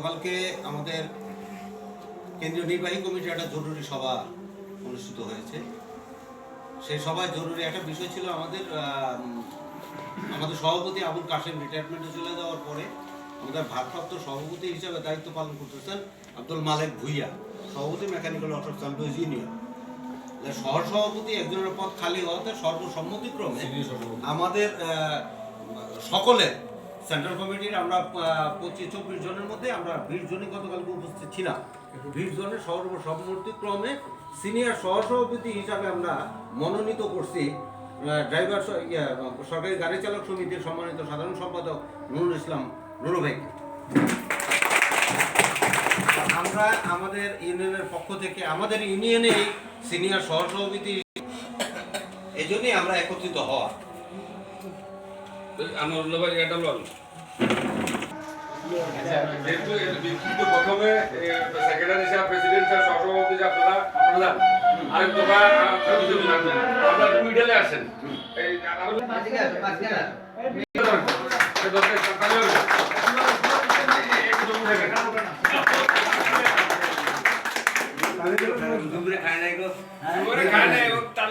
গতকালকে আমাদের কেন্দ্রীয় নির্বাহী কমিটির একটা জরুরি সভা অনুষ্ঠিত হয়েছে। সেই সভায় জরুরি একটা বিষয় ছিল আমাদের আমাদের সভাপতি আবুল কাশেম রিটায়ারমেন্টে চলে যাওয়ার পরে আমাদের ভারপ্রাপ্ত সভাপতি হিসাবে দায়িত্ব পালন করতেছেন আব্দুল মালেক ভুইয়া সভাপতি মেকানিক্যাল অটো চাম্পিয়ন্স ইউনিয়ন সহ সভাপতি একজনের পদ খালি হওয়াতে সর্বসম্মতিক্রমে আমাদের সকলের সেন্ট্রাল কমিটির আমরা পঁচিশ, চব্বিশ জনের মধ্যে আমরা বিশ জনই গতকালকে উপস্থিত ছিলাম। বিশ জনের সর্বসম্মতিক্রমে সিনিয়র সহসভাপতি হিসাবে আমরা মনোনীত করছি। ড্রাইভার সরকারি গাড়ি চালক সমিতির সম্মানিত সাধারণ সম্পাদক নুরুল ইসলাম নুরু আমরা আমাদের ইউনিয়নের পক্ষ থেকে, আমাদের ইউনিয়নে সিনিয়র সহসভাপতি এই জন্যই আমরা একত্রিত হওয়া। লন যেহেতু কিন্তু প্রথমে সেক্রেটারি সাহেব প্রেসিডেন্ট সাহেব সহসভাপতি সাহেব আপনারা প্রধান আরেক দফা আপনারা একটু মিডলে আসেন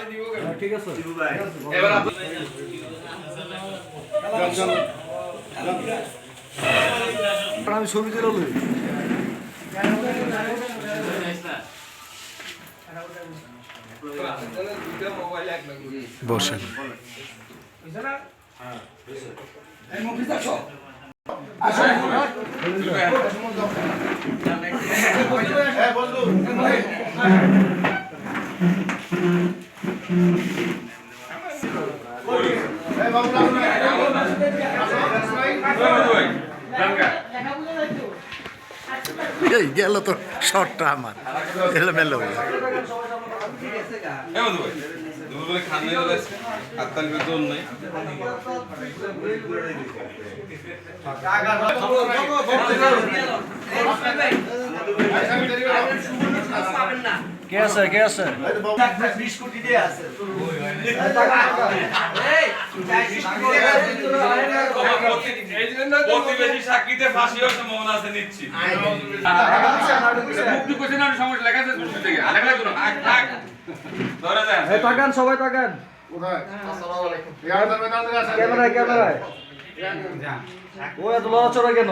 দিব কেন? এবার আমি ছবি তুলে লই বসেন ভাই, জানগা। এই গেল তো শর্টটা আমার এলোমেলো হয়ে গেল। আছে প্রতিবেশী সাক্ষীতে ফাঁসি হওয়ার সম্ভাবনা আছে নিচ্ছি মুক্তি সমস্যা লেখা আছে? থেকে লেখা ধরে দেন তাকান। সবাই তাকান ক্যামেরায় ক্যামেরায়। ও এত লড়াচড়া কেন?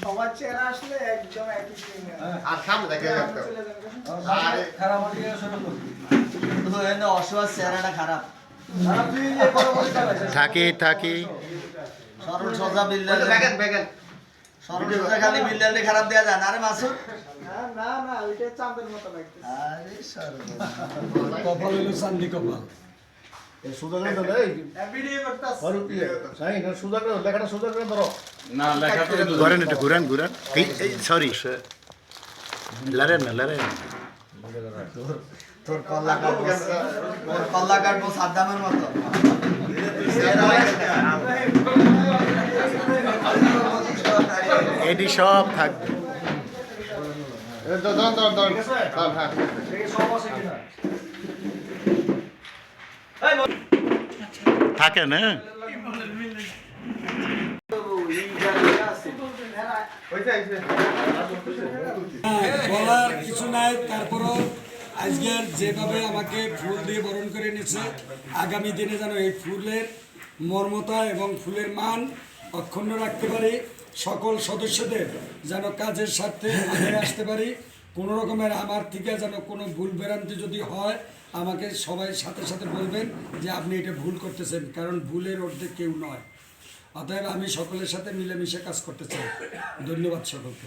সবার চেহারা আসলে একদম একই খারাপ হয়ে শুরু করবি। অসহায় চেহারাটা খারাপ। খারাপ তুই যে করে থাকি থাকি। সরল সোজা বিল্লাল। সরল সোজা খালি বিল্লাল খারাপ দেয়া যায় না। আরে মাসুদ। না না ওইটা চাঁদের মতো লাগছে আরে সরল। কপাল হইল চান্দি কপাল। ঘুরেন একটু ঘুরান ঘুরান। সরি লড়েন না লড়েন। তোর কল্লা কাটবো তোর কল্লা কাটবো সাদ্দামের মতো। এডি সব থাকবে থাকেন হ্যাঁ। বলার কিছু নাই, তারপরও আজকের যেভাবে আমাকে ফুল দিয়ে বরণ করে নিয়েছে, আগামী দিনে যেন এই ফুলের মর্মতা এবং ফুলের মান অক্ষুণ্ণ রাখতে পারি, সকল সদস্যদের যেন কাজের স্বার্থে আসতে পারি কোনো রকমের আমার থেকে যেন কোনো ভুল বেরান্তি যদি হয়, আমাকে সবাই সাথে সাথে বলবেন যে আপনি এটা ভুল করতেছেন, কারণ ভুলের অর্ধেক কেউ নয়। অতএব আমি সকলের সাথে মিলেমিশে কাজ করতে চাই। ধন্যবাদ সকলকে।